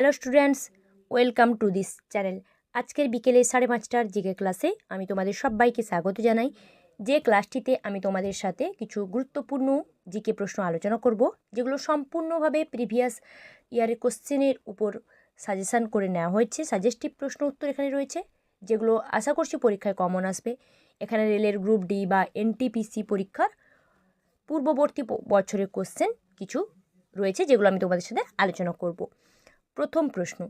Hello students welcome to this channel আজকের বিকেলে সাড়ে পাঁচটার জিকে ক্লাসে আমি তোমাদের সবাইকে স্বাগত জানাই। যে ক্লাসটিতে আমি তোমাদের সাথে কিছু গুরুত্বপূর্ণ জিকে প্রশ্ন আলোচনা করব, যেগুলো সম্পূর্ণভাবে প্রিভিয়াস ইয়ারের কোশ্চেনের উপর সাজেশান করে নেওয়া হয়েছে। সাজেস্টিভ প্রশ্ন উত্তর এখানে রয়েছে, যেগুলো আশা করছি পরীক্ষায় কমন আসবে। এখানে রেলের গ্রুপ ডি বা এনটিপিসি পরীক্ষার পূর্ববর্তী বছরের কোশ্চেন কিছু রয়েছে, যেগুলো আমি তোমাদের সাথে আলোচনা করব। প্রথম প্রশ্ন।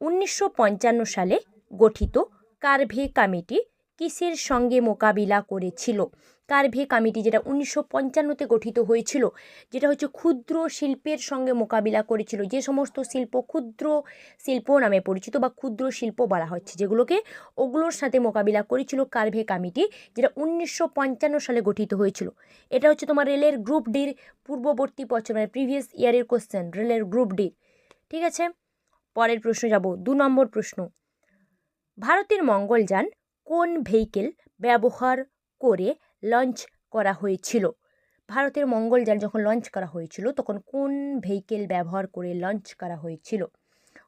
উনিশশো পঞ্চান্ন সালে গঠিত কার্ভে কমিটি কিসের সঙ্গে মোকাবিলা করেছিল? কার্ভে কমিটি যেটা উনিশশো পঞ্চান্নতে গঠিত হয়েছিল, যেটা হচ্ছে ক্ষুদ্র শিল্পের সঙ্গে মোকাবিলা করেছিল। যে সমস্ত শিল্প ক্ষুদ্র শিল্প নামে পরিচিত বা ক্ষুদ্র শিল্প বলা হচ্ছে, যেগুলোকে ওগুলোর সাথে মোকাবিলা করেছিল কার্ভে কমিটি, যেটা উনিশশো পঞ্চান্ন সালে গঠিত হয়েছিল। এটা হচ্ছে তোমার রেলের গ্রুপ ডির পূর্ববর্তী বছর মানে প্রিভিয়াস ইয়ারের কোশ্চেন রেলের গ্রুপ ডির। ঠিক আছে? পরের প্রশ্ন যাব, দু নম্বর প্রশ্ন। ভারতের মঙ্গলযান কোন ভেহিকেল ব্যবহার করে লঞ্চ করা হয়েছিল? ভারতের মঙ্গলযান যখন লঞ্চ করা হয়েছিল, তখন কোন ভেহিকেল ব্যবহার করে লঞ্চ করা হয়েছিল?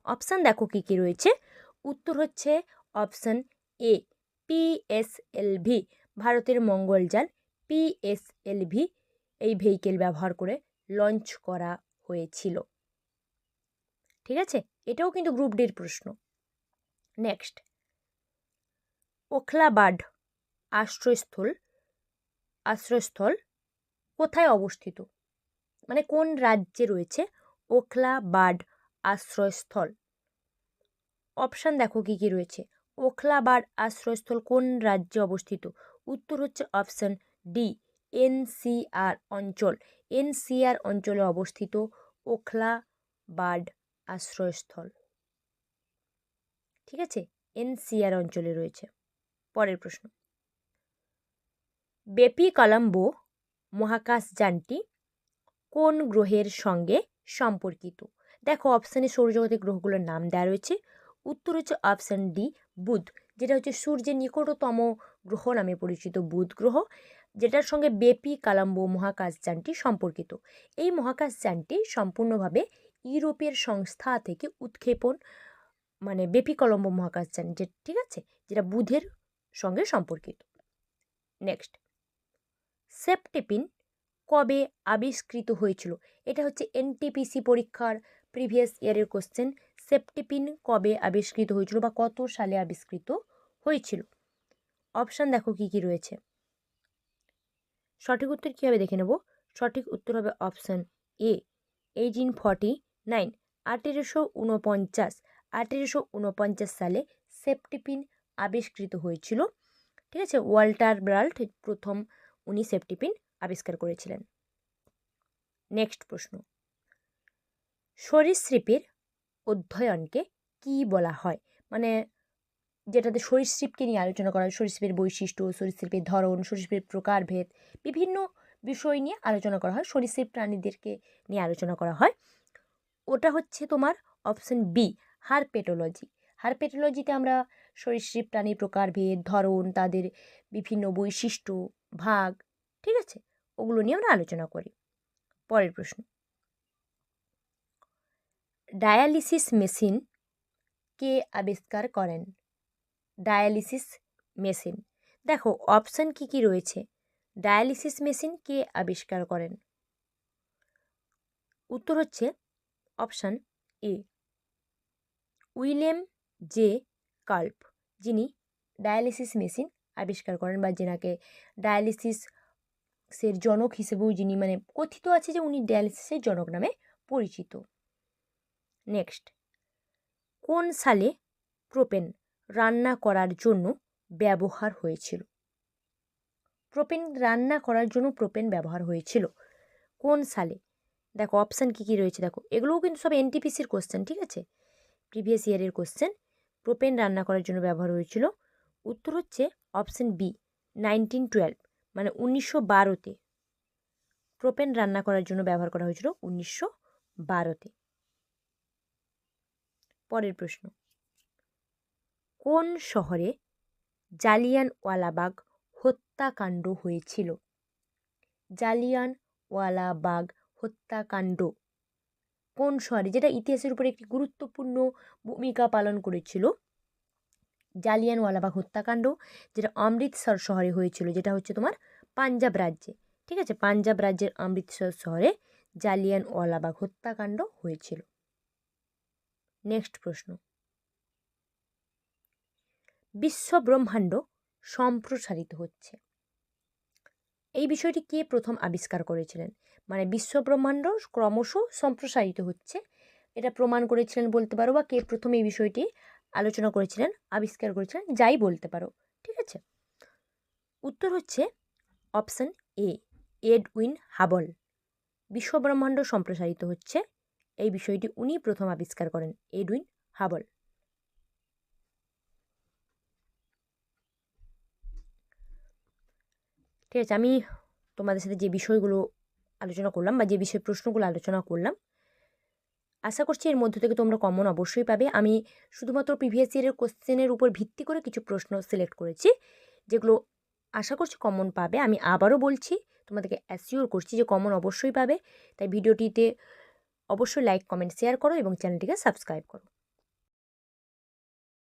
অপশান দেখো কী কী রয়েছে। উত্তর হচ্ছে অপশান এ পিএসএলভি ভারতের মঙ্গলযান পিএসএলভি এই ভেহিকেল ব্যবহার করে লঞ্চ করা হয়েছিল। ঠিক আছে? এটাও কিন্তু গ্রুপ ডির প্রশ্ন। নেক্সট ওখলাবাড আশ্রয়স্থল আশ্রয়স্থল কোথায় অবস্থিত? মানে কোন রাজ্যে রয়েছে ওখলাবাড আশ্রয়স্থল? অপশান দেখো কী কী রয়েছে। ওখলাবাড আশ্রয়স্থল কোন রাজ্যে অবস্থিত? উত্তর হচ্ছে অপশান ডি এনসিআর অঞ্চল। এনসিআর অঞ্চলে অবস্থিত ওখলাবাড আশ্রয়স্থল। ঠিক আছে? এনসিআর অঞ্চলে রয়েছে। পরের প্রশ্ন। বেপি কলম্বো মহাকাশযানটি কোন গ্রহের সঙ্গে সম্পর্কিত? দেখো অপশানে সৌরজগতের গ্রহগুলোর নাম দেওয়া রয়েছে। উত্তর হচ্ছে অপশান ডি বুধ, যেটা হচ্ছে সূর্যের নিকটতম গ্রহ নামে পরিচিত বুধ গ্রহ, যেটার সঙ্গে বেপি কালাম্বো মহাকাশযানটি সম্পর্কিত। এই মহাকাশযানটি সম্পূর্ণভাবে ইউরোপের সংস্থা থেকে উৎক্ষেপণ মানে বেপি কলম্বো মহাকাশযান, যে, ঠিক আছে? যেটা বুধের সঙ্গে সম্পর্কিত। নেক্সট সেপটেপিন কবে আবিষ্কৃত হয়েছিল? এটা হচ্ছে এনটিপিসি পরীক্ষার প্রিভিয়াস ইয়ারের কোশ্চেন সেপটেপিন কবে আবিষ্কৃত হয়েছিল বা কত সালে আবিষ্কৃত হয়েছিল? অপশান দেখো কী কী রয়েছে। সঠিক উত্তর কী হবে দেখে নেব? সঠিক উত্তর হবে option A eighteen forty nine. আঠেরোশো উনপঞ্চাশ আঠেরোশো উনপঞ্চাশ সালে সেপটিপিন আবিষ্কৃত হয়েছিল। ঠিক আছে? ওয়াল্টার ব্রাল্ট প্রথম উনি সেপটিপিন আবিষ্কার করেছিলেন। নেক্সট প্রশ্ন। সরীসৃপের অধ্যয়নকে কি বলা হয়? মানে যেটাতে সরীসৃপকে নিয়ে আলোচনা করা হয়, সরীসৃপের বৈশিষ্ট্য, সরীসৃপের ধরন, সরীসৃপের প্রকারভেদ, বিভিন্ন বিষয় নিয়ে আলোচনা করা হয়, সরীসৃপ প্রাণীদেরকে নিয়ে আলোচনা করা হয়। ওটা হচ্ছে তোমার অপশন বি হারপেটোলজি হারপেটোলজিতে আমরা সরীসৃপ প্রাণীর প্রকারভেদ ধরন, তাদের বিভিন্ন বৈশিষ্ট্য, ভাগ, ঠিক আছে? ওগুলো নিয়ে আমরা আলোচনা করি। পরের প্রশ্ন। ডায়ালিসিস মেশিন কে আবিষ্কার করেন? Dialysis machine. দেখো অপশান কি কি রয়েছে? ডায়ালিসিস মেশিন কে আবিষ্কার করেন? উত্তর হচ্ছে option A William J Kolff যিনি ডায়ালিসিস মেশিন আবিষ্কার করেন বা যেনাকে ডায়ালিসিসের জনক হিসেবেও যিনি মানে কথিত আছে যে উনি ডায়ালিসিসের জনক নামে পরিচিত। নেক্সট কোন সালে প্রোপেন রান্না করার জন্য ব্যবহার হয়েছিল? প্রোপেন রান্না করার জন্য প্রোপেন ব্যবহার হয়েছিল কোন সালে? দেখো অপশান কী কী রয়েছে? দেখো, এগুলোও কিন্তু সব এনটিপিসির কোশ্চেন ঠিক আছে? প্রিভিয়াস ইয়ারের কোশ্চেন প্রোপেন রান্না করার জন্য ব্যবহার হয়েছিল। উত্তর হচ্ছে অপশান বি নাইনটিন টুয়েলভ মানে উনিশশো বারোতে। প্রোপেন রান্না করার জন্য ব্যবহার করা হয়েছিল উনিশশো বারোতে। পরের প্রশ্ন, কোন শহরে জালিয়ানওয়ালাবাগ হত্যাকাণ্ড হয়েছিল? জালিয়ানওয়ালাবাগ হত্যাকাণ্ড। কোন শহরে যেটা ইতিহাসের উপরে একটি গুরুত্বপূর্ণ ভূমিকা পালন করেছিল। জালিয়ানওয়ালাবাগ হত্যাকাণ্ড, যেটা অমৃতসর শহরে হয়েছিল, যেটা হচ্ছে তোমার পাঞ্জাব রাজ্যে। ঠিক আছে? পাঞ্জাব রাজ্যের অমৃতসর শহরে জালিয়ানওয়ালাবাগ হত্যাকাণ্ড হয়েছিল। নেক্সট প্রশ্ন। বিশ্ব ব্রহ্মাণ্ড সম্প্রসারিত হচ্ছে। এই বিষয়টি কে প্রথম আবিষ্কার করেছিলেন? মানে বিশ্ব ব্রহ্মাণ্ড ক্রমশ সম্প্রসারিত হচ্ছে। এটা প্রমাণ করেছিলেন বলতে পারো বা কে প্রথম এই বিষয়টি আলোচনা করেছিলেন, আবিষ্কার করেছিলেন, যাই বলতে পারো, ঠিক আছে? উত্তর হচ্ছে অপশান এ, এডউইন হাবল। বিশ্বব্রহ্মাণ্ড সম্প্রসারিত হচ্ছে। এই বিষয়টি উনি প্রথম আবিষ্কার করেন, এডউইন হাবল। ঠিক আছে, আমি তোমাদের সাথে যে বিষয়গুলো আলোচনা করলাম বা যে বিষয় প্রশ্নগুলো আলোচনা করলাম, আশা করছি এর মধ্য থেকে তোমরা কমন অবশ্যই পাবে। আমি শুধুমাত্র প্রিভিয়াস ইয়ারের কোশ্চেনের উপর ভিত্তি করে কিছু প্রশ্ন সিলেক্ট করেছি, যেগুলো আশা করছি কমন পাবে। আমি আবারও বলছি, তোমাদেরকে অ্যাসিওর করছি যে কমন অবশ্যই পাবে। তাই ভিডিওটিতে অবশ্যই লাইক কমেন্ট শেয়ার করো এবং চ্যানেলটিকে সাবস্ক্রাইব করো।